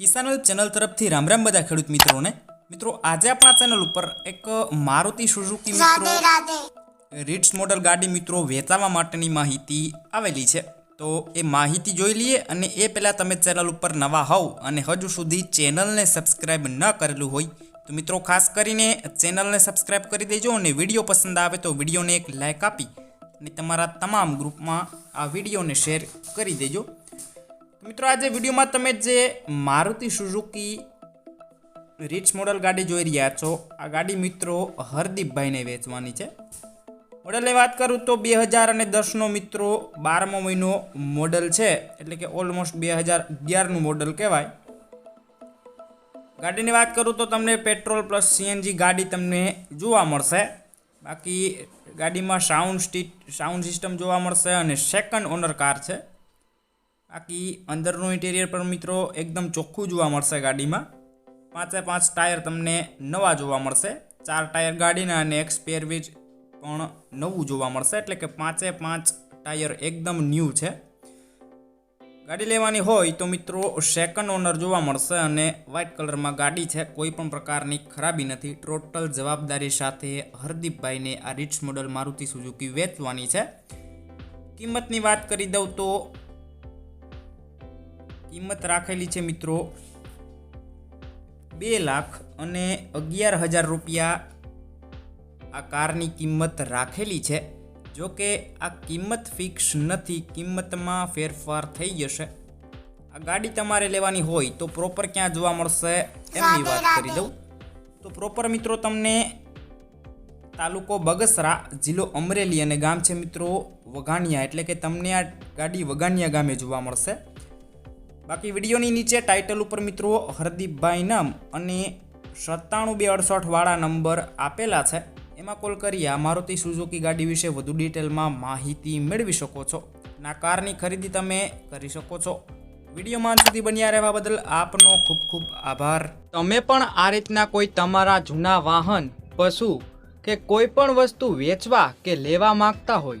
કિસાન channel તરફથી રામ રામ બધા ખેડૂત મિત્રોને. મિત્રો આજે આપણા ચેનલ ઉપર એક મારુતિ સુઝુકી મિત્રો રીટ્સ મોડલ ગાડી મિત્રો વેચાવા માટેની માહિતી આવેલી છે. તો એ માહિતી જોઈ લઈએ અને એ પહેલાં તમે ચેનલ ઉપર નવા હોવ અને હજુ સુધી ચેનલને સબસ્ક્રાઈબ ન કરેલું હોય તો મિત્રો ખાસ કરીને ચેનલને સબસ્ક્રાઈબ કરી દેજો અને વીડિયો પસંદ આવે તો વિડીયોને એક લાઇક આપી અને તમારા તમામ ગ્રુપમાં આ વિડીયોને શેર કરી દેજો. મિત્રો, આજે વિડીયોમાં તમે જે મારુતિ સુઝુકી રિચ મોડલ ગાડી જોઈ રહ્યા છો, આ ગાડી મિત્રો હરદીપભાઈને વેચવાની છે. મોડલની વાત કરું તો બે હજાર અને દસનો મિત્રો બારમો મહિનો મોડલ છે, એટલે કે ઓલમોસ્ટ બે હજાર અગિયારનું મોડલ કહેવાય. ગાડીની વાત કરું તો તમને પેટ્રોલ પ્લસ સીએનજી ગાડી તમને જોવા મળશે. બાકી ગાડીમાં સાઉન્ડ સ્ટીટ સાઉન્ડ સિસ્ટમ જોવા મળશે અને સેકન્ડ ઓનર કાર છે. બાકી અંદરનું ઇન્ટિરિયર પણ મિત્રો એકદમ ચોખ્ખું જોવા મળશે ગાડીમાં. પાંચે પાંચ ટાયર તમને નવા જોવા મળશે. ચાર ટાયર ગાડીના અને એક સ્પેર વીજ પણ નવું જોવા મળશે. એટલે કે પાંચે પાંચ ટાયર એકદમ ન્યૂ છે. ગાડી લેવાની હોય તો મિત્રો સેકન્ડ ઓનર જોવા મળશે અને વ્હાઇટ કલરમાં ગાડી છે. કોઈ પણ પ્રકારની ખરાબી નથી. ટોટલ જવાબદારી સાથે હરદીપભાઈને આ રિચ મોડલ મારુતિ સુઝુકી વેચવાની છે. કિંમતની વાત કરી દઉં તો કિંમત રાખેલી છે મિત્રો. બે લાખ અને અગિયાર હજાર રૂપિયા આ કારની કિંમત રાખેલી છે. જો કે આ કિંમત ફિક્સ નથી કિંમતમાં ફેરફાર થઈ જશે. આ ગાડી તમારે લેવાની હોય તો પ્રોપર ક્યાં જોવા મળશે એમની વાત કરી દઉં. તો પ્રોપર મિત્રો તમને તાલુકો બગસરા જિલ્લો અમરેલી અને ગામ છે મિત્રો વઘાણિયા. એટલે કે તમને આ ગાડી વઘાણિયા ગામે જોવા મળશે. બાકી વિડીયોની નીચે ટાઇટલ ઉપર મિત્રો હરદીપભાઈ નામ અને સત્તાણું બે અડસઠવાળા નંબર આપેલા છે. એમાં કોલ કરી આ મારુતિ સુઝુકી ગાડી વિશે વધુ ડિટેલમાં માહિતી મેળવી શકો છો. ના, કારની ખરીદી તમે કરી શકો છો. વિડીયોમાં સુધી બન્યા રહેવા બદલ આપનો ખૂબ ખૂબ આભાર. તમે પણ આ રીતના કોઈ તમારા જૂના વાહન, પશુ કે કોઈ પણ વસ્તુ વેચવા કે લેવા માંગતા હોય